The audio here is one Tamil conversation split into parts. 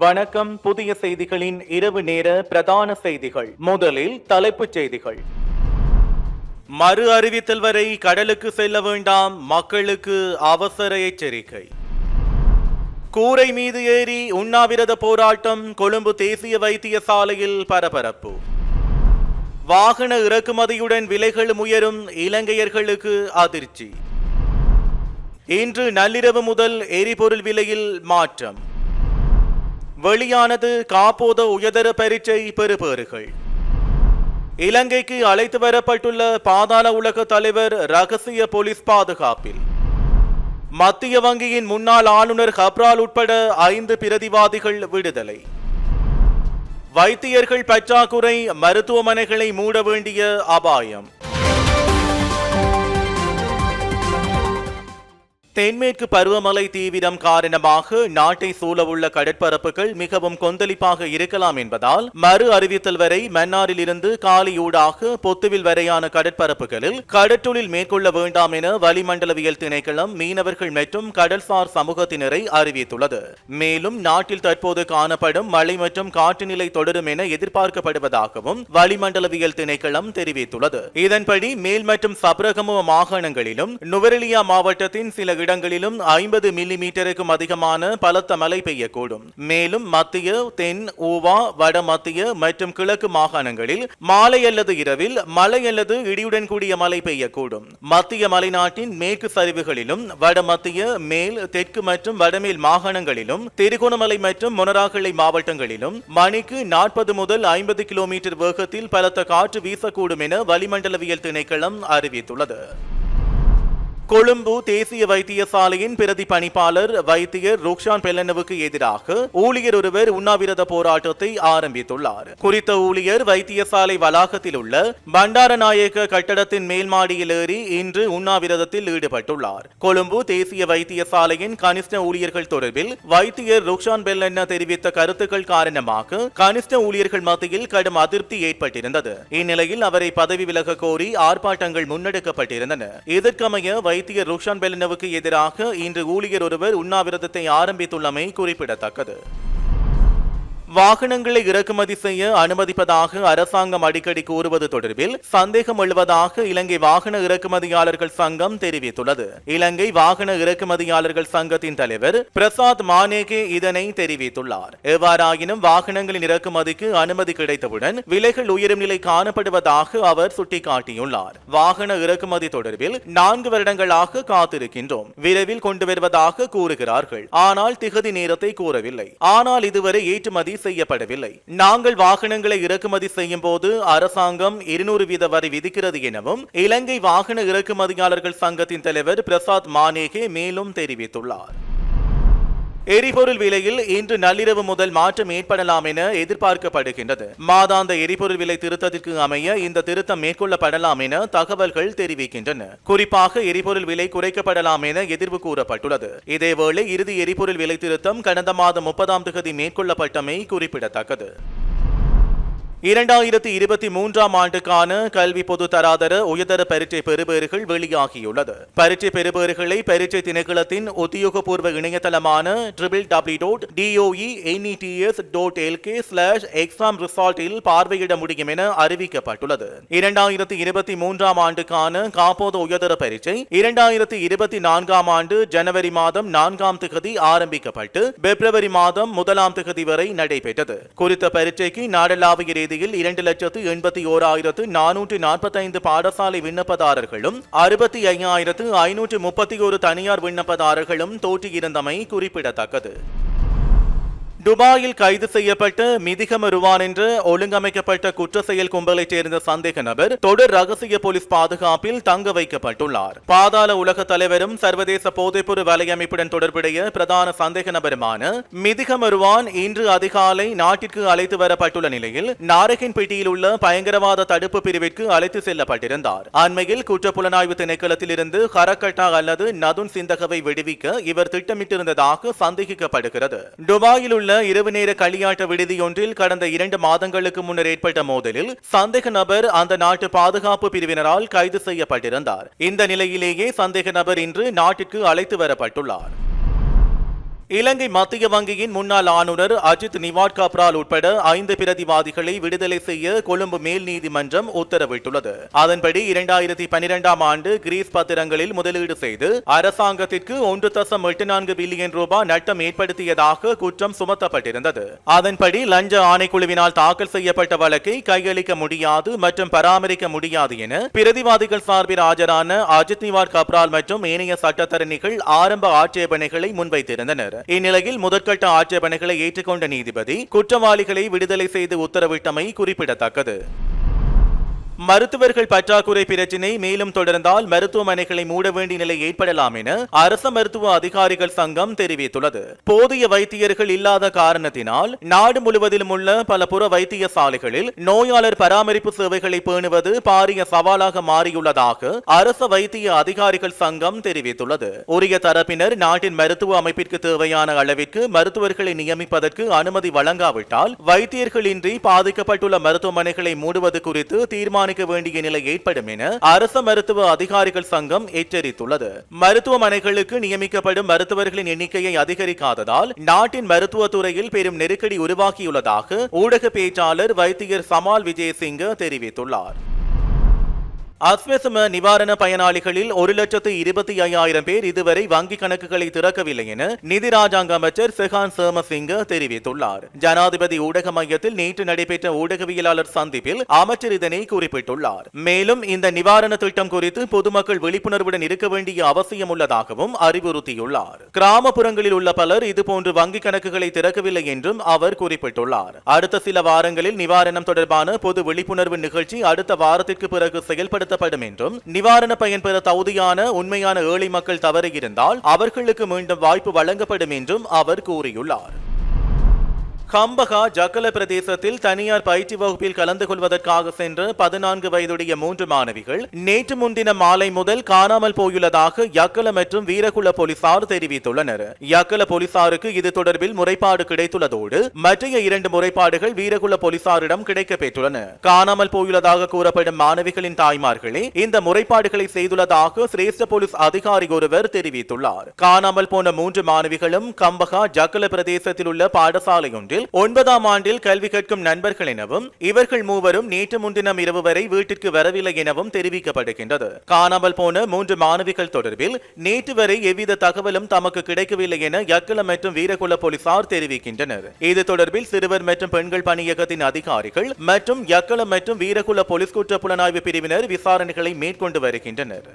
வணக்கம். புதிய செய்திகளின் இரவு நேர பிரதான செய்திகள். முதலில் தலைப்புச் செய்திகள். மறு அறிவித்தல் வரை கடலுக்கு செல்ல வேண்டாம். மக்களுக்கு அவசர எச்சரிக்கை. கூரை மீது ஏறி உண்ணாவிரத போராட்டம். கொழும்பு தேசிய வைத்தியசாலையில் பரபரப்பு. வாகன இறக்குமதியுடன் விலைகளும் உயரும். இலங்கையர்களுக்கு அதிர்ச்சி. இன்று நள்ளிரவு முதல் எரிபொருள் விலையில் மாற்றம். வெளியானது காப்போத உயர்தர பரீட்சை பெறுபேறுகள் இலங்கைக்கு அழைத்து வரப்பட்டுள்ள பாதாள உலக தலைவர் ரகசிய போலீஸ் பாதுகாப்பில். மத்திய வங்கியின் முன்னாள் ஆளுநர் ஹப்ரால் உட்பட ஐந்து பிரதிவாதிகள் விடுதலை. வைத்தியர்கள் பற்றாக்குறை மருத்துவமனைகளை மூட வேண்டிய அபாயம். தென்மேற்கு பருவமழை தீவிரம் காரணமாக நாட்டை சூழவுள்ள கடற்பரப்புகள் மிகவும் கொந்தளிப்பாக இருக்கலாம் என்பதால் மறு அறிவித்தல் வரை மன்னாரில் இருந்து காலியூடாக பொத்துவில் வரையான கடற்பரப்புகளில் கடற்றொழில் மேற்கொள்ள வேண்டாம் என வளிமண்டலவியல் திணைக்களம் மீனவர்கள் மற்றும் கடல்சார் சமூகத்தினரை அறிவித்துள்ளது. மேலும் நாட்டில் தற்போது காணப்படும் மழை மற்றும் காற்று நிலை தொடரும் என எதிர்பார்க்கப்படுவதாகவும் வளிமண்டலவியல் திணைக்களம் தெரிவித்துள்ளது. இதன்படி மேல் மற்றும் சப்ரகமுவ மாகாணங்களிலும் நுவரெலியா மாவட்டத்தின் சில இடங்களிலும் ஐம்பது மில்லி மீட்டருக்கும் அதிகமான பலத்த மழை பெய்யக்கூடும். மேலும் மத்திய தென் ஊவா வட மத்திய மற்றும் கிழக்கு மாகாணங்களில் மாலை அல்லது இரவில் மழை அல்லது இடியுடன் கூடிய மழை பெய்யக்கூடும். மத்திய மலைநாட்டின் மேற்கு சரிவுகளிலும் வட மத்திய மேல் தெற்கு மற்றும் வடமேல் மாகாணங்களிலும் திருகோணமலை மற்றும் மொனராகலை மாவட்டங்களிலும் மணிக்கு நாற்பது முதல் ஐம்பது கிலோமீட்டர் வேகத்தில் பலத்த காற்று வீசக்கூடும் என வளிமண்டலவியல் திணைக்களம் அறிவித்துள்ளது. கொழும்பு தேசிய வைத்தியசாலையின் பிரதி பணிப்பாளர் வைத்தியர் ருக்ஷான் பெல்லனவுக்கு எதிராக ஊழியர் ஒருவர் உண்ணாவிரத போராட்டத்தை ஆரம்பித்துள்ளார். குறித்த ஊழியர் வைத்தியசாலை வளாகத்தில் உள்ள பண்டாரநாயக்க கட்டடத்தின் மேல்மாடியில் ஏறி இன்று உண்ணாவிரதத்தில் ஈடுபட்டுள்ளார். கொழும்பு தேசிய வைத்தியசாலையின் கனிஷ்ட ஊழியர்கள் தொடர்பில் வைத்தியர் ருக்ஷான் பெல்லன்ன தெரிவித்த கருத்துக்கள் காரணமாக கனிஷ்ட ஊழியர்கள் மத்தியில் கடும் அதிருப்தி ஏற்பட்டிருந்தது. இந்நிலையில் அவரை பதவி விலக கோரி ஆர்ப்பாட்டங்கள் முன்னெடுக்கப்பட்டிருந்தன. இதற்கமைய வை வைத்தியர் ருஷான் பெலினவுக்கு எதிராக இன்று ஊழியர் ஒருவர் உண்ணாவிரதத்தை ஆரம்பித்துள்ளமை குறிப்பிடத்தக்கது. வாகனங்களை இறக்குமதி செய்ய அனுமதிப்பதாக அரசாங்கம் அடிக்கடி கூறுவது தொடர்பில் சந்தேகம் எழுவதாக இலங்கை வாகன இறக்குமதியாளர்கள் சங்கம் தெரிவித்துள்ளது. இலங்கை வாகன இறக்குமதியாளர்கள் சங்கத்தின் தலைவர் பிரசாத் மானேகே இதனை தெரிவித்துள்ளார். எவ்வாறாயினும் வாகனங்களின் இறக்குமதிக்கு அனுமதி கிடைத்தவுடன் விலைகள் உயரும் நிலை காணப்படுவதாக அவர் சுட்டிக்காட்டியுள்ளார். வாகன இறக்குமதி தொடர்பில் நான்கு வருடங்களாக காத்திருக்கின்றோம். விரைவில் கொண்டு வருவதாக கூறுகிறார்கள். ஆனால் திகதி நேரத்தை கூறவில்லை. ஆனால் இதுவரை ஏற்றுமதி செய்யப்படவில்லை. நாங்கள் வாகனங்களை இறக்குமதி செய்யும் போது அரசாங்கம் இருநூறு வீத வரி விதிக்கிறது எனவும் இலங்கை வாகன இறக்குமதியாளர்கள் சங்கத்தின் தலைவர் பிரசாத் மானேகே மேலும் தெரிவித்துள்ளார். எரிபொருள் விலையில் இன்று நள்ளிரவு முதல் மாற்றம் ஏற்படலாம் என எதிர்பார்க்கப்படுகின்றது. மாதாந்த எரிபொருள் விலை திருத்தத்திற்கு அமைய இந்த திருத்தம் மேற்கொள்ளப்படலாம் என தகவல்கள் தெரிவிக்கின்றன. குறிப்பாக எரிபொருள் விலை குறைக்கப்படலாம் என எதிர்வு கூறப்பட்டுள்ளது. இதேவேளை இறுதி எரிபொருள் விலை திருத்தம் கடந்த மாதம் முப்பதாம் தேதி மேற்கொள்ளப்பட்டமை குறிப்பிடத்தக்கது. இரண்டாயிரத்தி இருபத்தி மூன்றாம் ஆண்டுக்கான கல்வி பொது தராதர உயர்தர பரீட்சை பெறுபேறுகள் வெளியாகியுள்ளது. பரீட்சை பெறுபேறுகளை பரீட்சை திணைக்களத்தின் உத்தியோகபூர்வ இணையதளமான triple W dot DOE NETS dot LK slash exam ரிசால்ட்டில் பார்வையிட முடியும் என அறிவிக்கப்பட்டுள்ளது. இரண்டாயிரத்தி இருபத்தி மூன்றாம் ஆண்டுக்கான காப்போது உயர்தர பரீட்சை இரண்டாயிரத்தி இருபத்தி நான்காம் ஆண்டு ஜனவரி மாதம் நான்காம் திகதி ஆரம்பிக்கப்பட்டு பிப்ரவரி மாதம் முதலாம் திகதி வரை நடைபெற்றது. குறித்த பரீட்சைக்கு நாடளாவிய தேதியில் இரண்டு லட்சத்து எண்பத்தி ஓராயிரத்து நானூற்று நாற்பத்தைந்து பாடசாலை விண்ணப்பதாரர்களும் அறுபத்தி ஐயாயிரத்து ஐநூற்று முப்பத்தி ஒரு தனியார் விண்ணப்பதாரர்களும் தோற்றியிருந்தமை குறிப்பிடத்தக்கது. துபாயில் கைது செய்யப்பட்ட மிதிகம் ருவான் என்று ஒழுங்கமைக்கப்பட்ட குற்ற செயல் கும்பலைச் சேர்ந்த சந்தேக நபர் தொடர் ரகசிய போலீஸ் பாதுகாப்பில் தங்க வைக்கப்பட்டுள்ளார். பாதாள உலக தலைவரும் சர்வதேச போதைப்பொருள் வலையமைப்புடன் தொடர்புடைய பிரதான சந்தேக நபருமான மிதிகம் ருவான் இன்று அதிகாலை நாட்டிற்கு அழைத்து வரப்பட்டுள்ள நிலையில் நாரகின்பேட்டியில் உள்ள பயங்கரவாத தடுப்பு பிரிவிற்கு அழைத்து செல்லப்பட்டிருந்தார். அண்மையில் குற்றப்புலனாய்வு திணைக்களத்தில் இருந்து ஹரக்கட்டா அல்லது நதுன் சிந்தகவை விடுவிக்க இவர் திட்டமிட்டிருந்ததாக சந்தேகிக்கப்படுகிறது. துபாயில் உள்ள இரவு நேர களியாட்ட விடுதியொன்றில் கடந்த இரண்டு மாதங்களுக்கு முன்னர் ஏற்பட்ட மோதலில் சந்தேக நபர் அந்த நாட்டு பாதுகாப்பு பிரிவினரால் கைது செய்யப்பட்டிருந்தார். இந்த நிலையிலேயே சந்தேக நபர் இன்று நாட்டிற்கு அழைத்து வரப்பட்டுள்ளார். இலங்கை மத்திய வங்கியின் முன்னாள் ஆளுநர் அஜித் நிவாட் கப்ரால் உட்பட ஐந்து பிரதிவாதிகளை விடுதலை செய்ய கொழும்பு மேல் நீதிமன்றம் உத்தரவிட்டுள்ளது. அதன்படி இரண்டாயிரத்தி பனிரெண்டாம் ஆண்டு கிரீஸ் பத்திரங்களில் முதலீடு செய்து அரசாங்கத்திற்கு ஒன்று தசம் எட்டு நான்கு பில்லியன் ரூபாய் நட்டம் ஏற்படுத்தியதாக குற்றம் சுமத்தப்பட்டிருந்தது. அதன்படி லஞ்ச ஆணைக்குழுவினால் தாக்கல் செய்யப்பட்ட வழக்கை கையளிக்க முடியாது மற்றும் பராமரிக்க முடியாது என பிரதிவாதிகள் சார்பில் ஆஜரான அஜித் நிவாட் கப்ரால் மற்றும் ஏனைய சட்டத்தரணிகள் ஆரம்ப ஆட்சேபனைகளை முன்வைத்திருந்தனர். இந்நிலையில் முதற்கட்ட ஆட்சேபனைகளை ஏற்றுக்கொண்ட நீதிபதி குற்றவாளிகளை விடுதலை செய்து உத்தரவிட்டமை குறிப்பிடத்தக்கது. மருத்துவர்கள் பற்றாக்குறை பிரச்சினை மேலும் தொடர்ந்தால் மருத்துவமனைகளை மூட வேண்டிய நிலை ஏற்படலாம் என அரச மருத்துவ அதிகாரிகள் சங்கம் தெரிவித்துள்ளது. போதிய வைத்தியர்கள் இல்லாத காரணத்தினால் நாடு முழுவதிலும் உள்ள பல புற வைத்தியசாலைகளில் நோயாளர் பராமரிப்பு சேவைகளை பேணுவது பாரிய சவாலாக மாறியுள்ளதாக அரச வைத்திய அதிகாரிகள் சங்கம் தெரிவித்துள்ளது. உரிய தரப்பினர் நாட்டின் மருத்துவ அமைப்பிற்கு தேவையான அளவிற்கு மருத்துவர்களை நியமிப்பதற்கு அனுமதி வழங்காவிட்டால் வைத்தியர்களின்றி பாதிக்கப்பட்டுள்ள மருத்துவமனைகளை மூடுவது குறித்து தீர்மானிக்க வேண்டிய நிலை ஏற்படும் என அரச மருத்துவ அதிகாரிகள் சங்கம் எச்சரித்துள்ளது. மருத்துவமனைகளுக்கு நியமிக்கப்படும் மருத்துவர்களின் எண்ணிக்கையை அதிகரிக்காததால் நாட்டின் மருத்துவத்துறையில் பெரும் நெருக்கடி உருவாகியுள்ளதாக ஊடக பேச்சாளர் வைத்தியர் சமால் விஜயசிங்க தெரிவித்துள்ளார். அஸ்வசம நிவாரண பயனாளிகளில் ஒரு லட்சத்து இருபத்தி ஐயாயிரம் பேர் இதுவரை வங்கிக் கணக்குகளை திறக்கவில்லை என நிதி ராஜாங்க அமைச்சர் செகான் சேமசிங்க தெரிவித்துள்ளார். ஜனாதிபதி ஊடக மையத்தில் நேற்று நடைபெற்ற ஊடகவியலாளர் சந்திப்பில் அமைச்சர் இதனை குறிப்பிட்டுள்ளார். மேலும் இந்த நிவாரண திட்டம் குறித்து பொதுமக்கள் விழிப்புணர்வுடன் இருக்க வேண்டிய அவசியம் உள்ளதாகவும் அறிவுறுத்தியுள்ளார். கிராமப்புறங்களில் உள்ள பலர் இதுபோன்று வங்கிக் கணக்குகளை திறக்கவில்லை என்றும் அவர் குறிப்பிட்டுள்ளார். அடுத்த சில வாரங்களில் நிவாரணம் தொடர்பான பொது விழிப்புணர்வு நிகழ்ச்சி அடுத்த வாரத்திற்கு பிறகு செயல்படுத்த செயல்படுத்தப்படும் என்றும் நிவாரண பயன்பெற தகுதியான உண்மையான ஏழை மக்கள் தவறுகிருந்தால் அவர்களுக்கு மீண்டும் வாய்ப்பு வழங்கப்படும் என்றும் அவர் கூறியுள்ளார். கம்பகா ஜக்கல பிரதேசத்தில் தனியார் பயிற்சி வகுப்பில் கலந்து கொள்வதற்காக சென்ற பதினான்கு வயதுடைய மூன்று மாணவிகள் நேற்று முன்தின மாலை முதல் காணாமல் போயுள்ளதாக யக்கல மற்றும் வீரகுல போலீசார் தெரிவித்துள்ளனர். யக்கல போலீசாருக்கு இது தொடர்பில் முறைப்பாடு கிடைத்துள்ளதோடு மற்றைய இரண்டு முறைப்பாடுகள் வீரகுல போலீசாரிடம் கிடைக்க பெற்றுள்ளன. காணாமல் போயுள்ளதாக கூறப்படும் மாணவிகளின் தாய்மார்களே இந்த முறைப்பாடுகளை செய்துள்ளதாக சிரேஷ்ட போலீஸ் அதிகாரி ஒருவர் தெரிவித்துள்ளார். காணாமல் போன மூன்று மாணவிகளும் கம்பகா ஜக்கல பிரதேசத்தில் உள்ள பாடசாலை ஒன்றில் ஒன்பதாம் ஆண்டில் கல்வி கற்கும் நண்பர்கள் எனவும் இவர்கள் மூவரும் நேற்று முன்தினம் இரவு வரை வீட்டிற்கு வரவில்லை எனவும் தெரிவிக்கப்படுகின்றது. காணாமல் போன மூன்று மாணவிகள் தொடர்பில் நேற்று வரை எவ்வித தகவலும் தமக்கு கிடைக்கவில்லை என யக்கலம் மற்றும் வீரகுல போலீசார் தெரிவிக்கின்றனர். இது தொடர்பில் சிறுவர் மற்றும் பெண்கள் பணியகத்தின் அதிகாரிகள் மற்றும் யக்கலம் மற்றும் வீரகுல போலீஸ் குற்ற புலனாய்வு பிரிவினர் விசாரணைகளை மேற்கொண்டு வருகின்றனர்.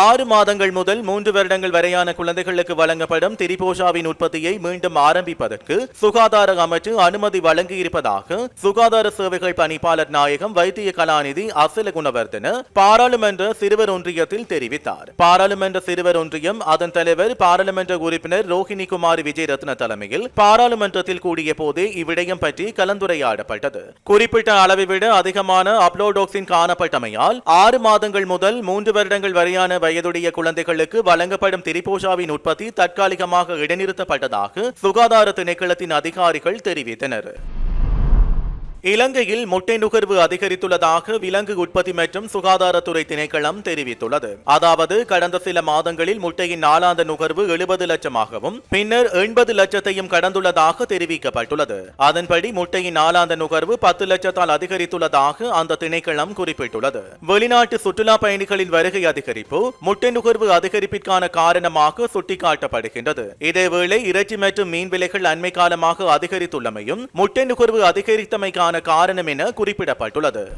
ஆறு மாதங்கள் முதல் மூன்று வருடங்கள் வரையான குழந்தைகளுக்கு வழங்கப்படும் திரிபோஷாவின் உற்பத்தியை மீண்டும் ஆரம்பிப்பதற்கு சுகாதார அமைச்சு அனுமதி வழங்கியிருப்பதாக சுகாதார சேவைகள் பணிப்பாளர் நாயகம் வைத்திய கலாநிதி அசல குணவர்தன பாராளுமன்ற சிறுவர் ஒன்றியத்தில் தெரிவித்தார். பாராளுமன்ற சிறுவர் ஒன்றியம் அதன் தலைவர் பாராளுமன்ற உறுப்பினர் ரோஹிணி குமாரி விஜயரத்ன தலைமையில் பாராளுமன்றத்தில் கூடிய போதே இவ்விடயம் பற்றி கலந்துரையாடப்பட்டது. குறிப்பிட்ட அளவை விட அதிகமான அப்ளோடோக்சின் காணப்பட்டமையால் ஆறு மாதங்கள் முதல் மூன்று வருடங்கள் வரையான வயதுடைய குழந்தைகளுக்கு வழங்கப்படும் திரிபோஷாவின் உற்பத்தி தற்காலிகமாக இடைநிறுத்தப்பட்டதாக சுகாதார திணைக்களத்தின் அதிகாரிகள் தெரிவித்தனர். இலங்கையில் முட்டை நுகர்வு அதிகரித்துள்ளதாக விலங்கு உற்பத்தி மற்றும் சுகாதாரத்துறை திணைக்களம் தெரிவித்துள்ளது. அதாவது கடந்த சில மாதங்களில் முட்டையின் நாளாந்த நுகர்வு எழுபது லட்சமாகவும் பின்னர் எண்பது லட்சத்தையும் கடந்துள்ளதாக தெரிவிக்கப்பட்டுள்ளது. அதன்படி முட்டையின் நாளாந்த நுகர்வு பத்து லட்சத்தால் அதிகரித்துள்ளதாக அந்த திணைக்களம் குறிப்பிட்டுள்ளது. வெளிநாட்டு சுற்றுலா பயணிகளின் வருகை அதிகரிப்பு முட்டை நுகர்வு அதிகரிப்பிற்கான காரணமாக சுட்டிக்காட்டப்படுகின்றது. இதேவேளை இறைச்சி மற்றும் மீன் விலைகள் அண்மை காலமாக அதிகரித்துள்ளமையும் முட்டை நுகர்வு அதிகரித்தமைக்கான காரணம் என குறிப்பிடப்பட்டுள்ளது.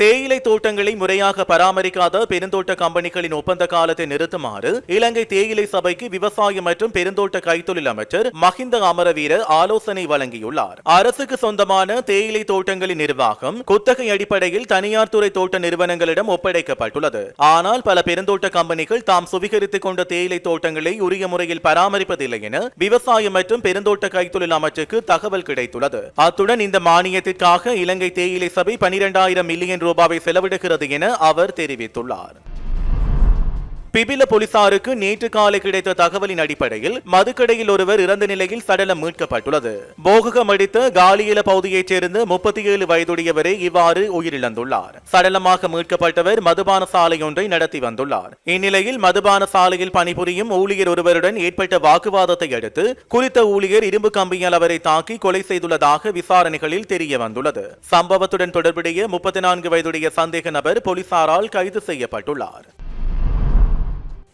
தேயிலை தோட்டங்களை முறையாக பராமரிக்காத பெருந்தோட்ட கம்பெனிகளின் ஒப்பந்த காலத்தை நிறுத்துமாறு இலங்கை தேயிலை சபைக்கு விவசாய மற்றும் பெருந்தோட்ட கைத்தொழில் அமைச்சர் மஹிந்த அமரவீர ஆலோசனை வழங்கியுள்ளார். அரசுக்கு சொந்தமான தேயிலை தோட்டங்களின் நிர்வாகம் குத்தகை அடிப்படையில் தனியார் துறை தோட்ட நிறுவனங்களிடம் ஒப்படைக்கப்பட்டுள்ளது. ஆனால் பல பெருந்தோட்ட கம்பெனிகள் தாம் சுவீகரித்துக் கொண்ட தேயிலை தோட்டங்களை உரிய முறையில் பராமரிப்பதில்லை என விவசாயம் மற்றும் பெருந்தோட்ட கைத்தொழில் அமைச்சருக்கு தகவல் கிடைத்துள்ளது. அத்துடன் இந்த மானியத்திற்காக இலங்கை தேயிலை சபை பனிரெண்டாயிரம் மில்லியன் ரூபாவை செலவிடுகிறது என அவர் தெரிவித்துள்ளார். பிபில போலீசாருக்கு நேற்று காலை கிடைத்த தகவலின் அடிப்படையில் மதுக்கடையில் ஒருவர் இறந்த நிலையில் சடலம் மீட்கப்பட்டுள்ளது. போககம் அடித்த காலியில பகுதியைச் சேர்ந்த முப்பத்தி ஏழு வயதுடையவரே இவ்வாறு உயிரிழந்துள்ளார். சடலமாக மீட்கப்பட்டவர் மதுபான சாலை ஒன்றை நடத்தி வந்துள்ளார். இந்நிலையில் மதுபான சாலையில் பணிபுரியும் ஊழியர் ஒருவருடன் ஏற்பட்ட வாக்குவாதத்தை அடுத்து குறித்த ஊழியர் இரும்பு கம்பியால் அவரை தாக்கி கொலை செய்துள்ளதாக விசாரணைகளில் தெரிய வந்துள்ளது சம்பவத்துடன் தொடர்புடைய முப்பத்தி நான்கு வயதுடைய சந்தேக நபர் போலீசாரால் கைது செய்யப்பட்டுள்ளார்.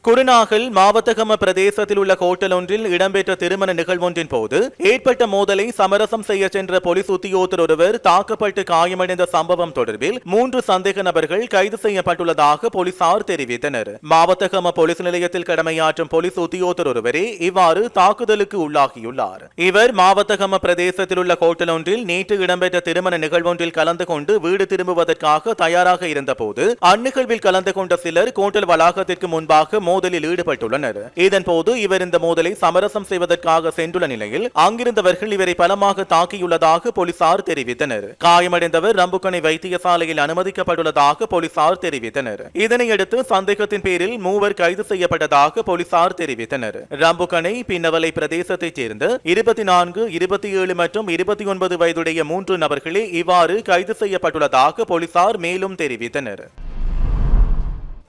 குருநாகல் மாவத்தகம பிரதேசத்தில் உள்ள ஹோட்டல் ஒன்றில் இடம்பெற்ற திருமண நிகழ்வொன்றின் போது ஏற்பட்ட மோதலை சமரசம் செய்ய சென்ற போலீஸ் உத்தியோகத்தர் ஒருவர் தாக்கப்பட்டு காயமடைந்த சம்பவம் தொடர்பில் மூன்று சந்தேக நபர்கள் கைது செய்யப்பட்டுள்ளதாக போலீசார் தெரிவித்தனர். மாவத்தகம போலீஸ் நிலையத்தில் கடமையாற்றும் போலீஸ் உத்தியோகத்தர் ஒருவரே இவ்வாறு தாக்குதலுக்கு உள்ளாகியுள்ளார். இவர் மாவத்தகம பிரதேசத்தில் உள்ள ஹோட்டல் ஒன்றில் நேற்று இடம்பெற்ற திருமண நிகழ்வொன்றில் கலந்து கொண்டு வீடு திரும்புவதற்காக தயாராக இருந்தபோது அந்நிகழ்வில் கலந்து கொண்ட சிலர் ஹோட்டல் வளாகத்திற்கு முன்பாக மோதலில் ஈடுபட்டுள்ளனர். இதன்போது இவர் இந்த மோதலை சமரசம் செய்வதற்காக சென்றுள்ள நிலையில் அங்கிருந்தவர்கள் இவரை பலமாக தாக்கியுள்ளதாக போலீசார் தெரிவித்தனர். காயமடைந்தவர் ரம்புக்கணை வைத்தியசாலையில் அனுமதிக்கப்பட்டுள்ளதாக போலீசார் தெரிவித்தனர். இதனையடுத்து சந்தேகத்தின் பேரில் மூவர் கைது செய்யப்பட்டதாக போலீசார் தெரிவித்தனர். ரம்புக்கணை பின்னவலை பிரதேசத்தைச் சேர்ந்த இருபத்தி நான்கு இருபத்தி ஏழு மற்றும் இருபத்தி ஒன்பது வயதுடைய மூன்று நபர்களே இவ்வாறு கைது செய்யப்பட்டுள்ளதாக போலீசார் மேலும் தெரிவித்தனர்.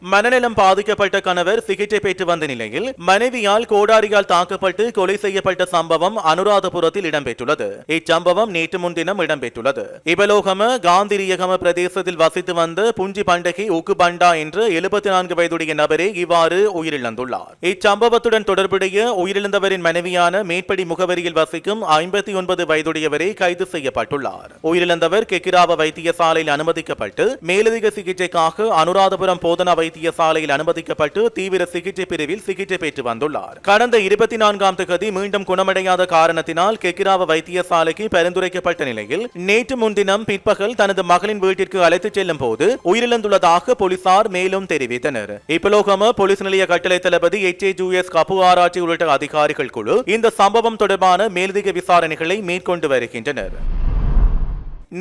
மனநலம் பாதிக்கப்பட்ட கணவர் சிகிச்சை பெற்று வந்த நிலையில் மனைவியால் கோடாரியால் தாக்கப்பட்டு கொலை செய்யப்பட்ட சம்பவம் அனுராதபுரத்தில் இடம்பெற்றுள்ளது. இச்சம்பவம் நேற்று முன்தினம் இடம்பெற்றுள்ளது. இபலோகம காந்திரியகம பிரதேசத்தில் வசித்து வந்த புஞ்சி பண்டகி உக்கு பண்டா என்ற எழுபத்தி நான்கு வயதுடைய நபரே இவ்வாறு உயிரிழந்துள்ளார். இச்சம்பவத்துடன் தொடர்புடைய உயிரிழந்தவரின் மனைவியான மேற்படி முகவரியில் வசிக்கும் ஐம்பத்தி ஒன்பது வயதுடையவரே கைது செய்யப்பட்டுள்ளார். உயிரிழந்தவர் கெக்கிராவ வைத்தியசாலையில் அனுமதிக்கப்பட்டு மேலதிக சிகிச்சைக்காக அனுராதபுரம் போதனா வைத்தியசாலையில் அனுமதிக்கப்பட்டு தீவிர சிகிச்சை பிரிவில் சிகிச்சை பெற்று வந்துள்ளார். கடந்த இருபத்தி நான்காம் தேதி மீண்டும் குணமடையாத காரணத்தினால் கெக்கிராவ வைத்தியசாலைக்கு பரிந்துரைக்கப்பட்ட நிலையில் நேற்று முன்தினம் பிற்பகல் தனது மகளின் வீட்டிற்கு அழைத்துச் செல்லும் போது உயிரிழந்துள்ளதாக போலீசார் மேலும் தெரிவித்தனர். இப்பலோகம போலீஸ் நிலைய கட்டளை தளபதி எச். ஏ. ஜூஎஸ் கபு ஆராய்ச்சி உள்ளிட்ட அதிகாரிகள் குழு இந்த சம்பவம் தொடர்பான மேலதிக விசாரணைகளை மேற்கொண்டு வருகின்றனர்.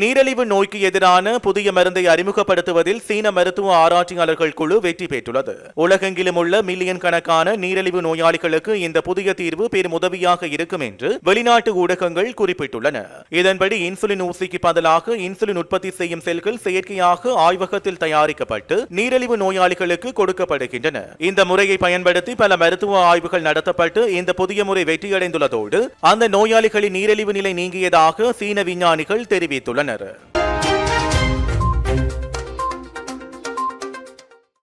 நீரழிவு நோய்க்கு எதிரான புதிய மருந்தை அறிமுகப்படுத்துவதில் சீன மருத்துவ ஆராய்ச்சியாளர்கள் குழு வெற்றி பெற்றுள்ளது. உலகெங்கிலும் உள்ள மில்லியன் கணக்கான நீரிழிவு நோயாளிகளுக்கு இந்த புதிய தீர்வு பெருமுதவியாக இருக்கும் என்று வெளிநாட்டு ஊடகங்கள் குறிப்பிட்டுள்ளன. இதன்படி இன்சுலின் ஊசிக்கு பதிலாக இன்சுலின் உற்பத்தி செய்யும் செல்கள் செயற்கையாக ஆய்வகத்தில் தயாரிக்கப்பட்டு நீரிழிவு நோயாளிகளுக்கு கொடுக்கப்படுகின்றன. இந்த முறையை பயன்படுத்தி பல மருத்துவ ஆய்வுகள் நடத்தப்பட்டு இந்த புதிய முறை வெற்றியடைந்துள்ளதோடு அந்த நோயாளிகளின் நீரிழிவு நிலை நீங்கியதாக சீன விஞ்ஞானிகள் தெரிவித்துள்ளனர். கவர்னர்